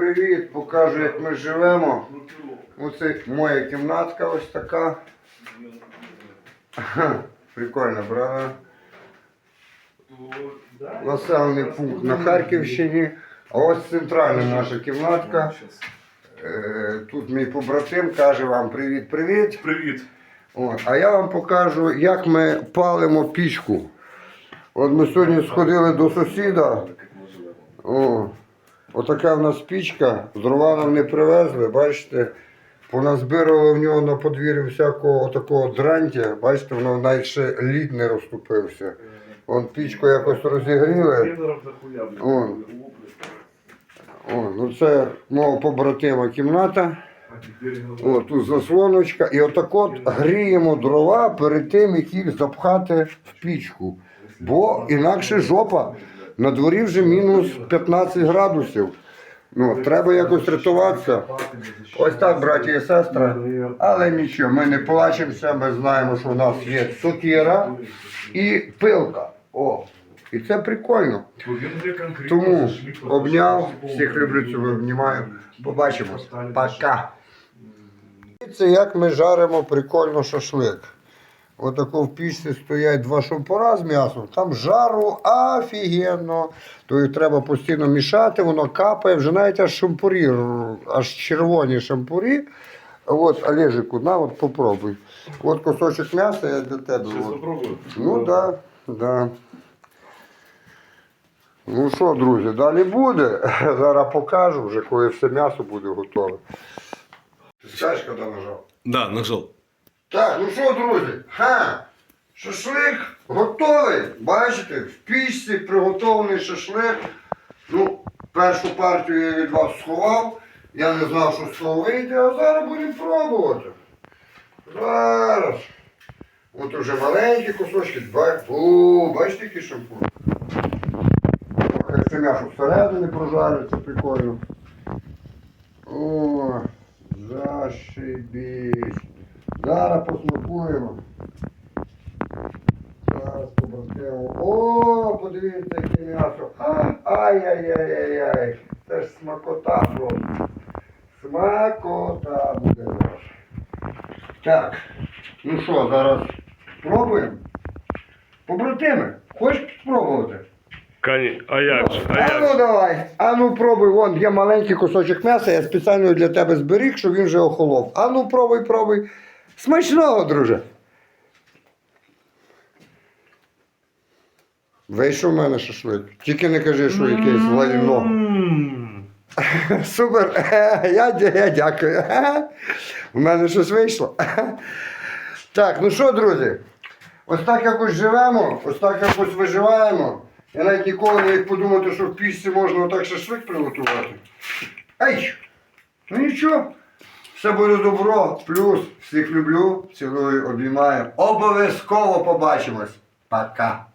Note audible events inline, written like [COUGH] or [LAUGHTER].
привіт! Покажу, як ми живемо. Оце моя кімнатка ось така. Прикольно, правда? Населений пункт на Харківщині. А ось центральна наша кімнатка. Е, Тут мій побратим каже вам привіт-привіт. Привіт. От, а я вам покажу, як ми палимо пічку. От ми сьогодні сходили до сусіда. О, отака в нас пічка. Дрова нам не привезли, бачите. Поназбирували в нього на подвір'ї всякого такого дрантя. Бачите, воно навіть ще лід не розступився. Вон пічку якось розігріли. О. О, ну це мого побратима кімната. О, тут заслоночка. І отак от гріємо дрова перед тим, як їх запхати в пічку. Бо інакше жопа. На дворі вже мінус 15 градусів. Ну, треба якось рятуватися. Ось так, браті і сестри. Але нічого, ми не плачемося, ми знаємо, що в нас є сокира і пилка. О, і це прикольно. Тому обняв, всіх люблю, цього обнімаю. Побачимось. Пока. Дивіться, як ми жаримо прикольно шашлик. Отако в пічці стоять два шампура з м'ясом, там жару офігенно. То їх треба постійно мішати, воно капає, вже навіть аж шампурі, аж червоні шампурі. От, Олежику, на, от попробуй. От кусочок м'яса я для тебе. От. Ну так, да, да. Ну що, друзі, далі буде. [LAUGHS] Зараз покажу вже, коли все м'ясо буде готове. Ти скажеш, коли нажав? Да, нажал. Так, ну що, друзі? Ха! Шашлик готовий. Бачите, в пічці приготований шашлик. Ну, першу партію я від вас сховав. Я не знав, що з того вийде, а зараз будемо пробувати. Зараз. От уже маленькі кусочки. О, бачите, який шампур? Хай це м'ясо всередині прожариться, прикольно. О, зашибісь. Зараз посмакуємо. Зараз побратимо. О, подивіться, яке м'ясо. Ай-яй-яй-яй-яй. Це ж смакота просто. Смакота буде. Так. Ну що, зараз пробуємо? Побратими, хочеш спробувати? А як же, а А як ну же? давай, а ну пробуй, вон є маленький кусочок м'яса, я спеціально для тебе зберіг, щоб він вже охолов. А ну пробуй, пробуй. Смачного, друже. Вийшов в мене шашлик. Тільки не кажи, що якесь лайно. Супер. [LAUGHS] Я, я дякую. [LAUGHS] У мене щось вийшло. [LAUGHS] Так, ну що, друзі? Ось так якось живемо, ось так якось виживаємо. Я навіть ніколи не міг подумати, що в пічці можна отак шашлик приготувати. Ей! Ну нічого. Все буде добро. Плюс всіх люблю, цілую, обіймаю. Обов'язково побачимось. Пока.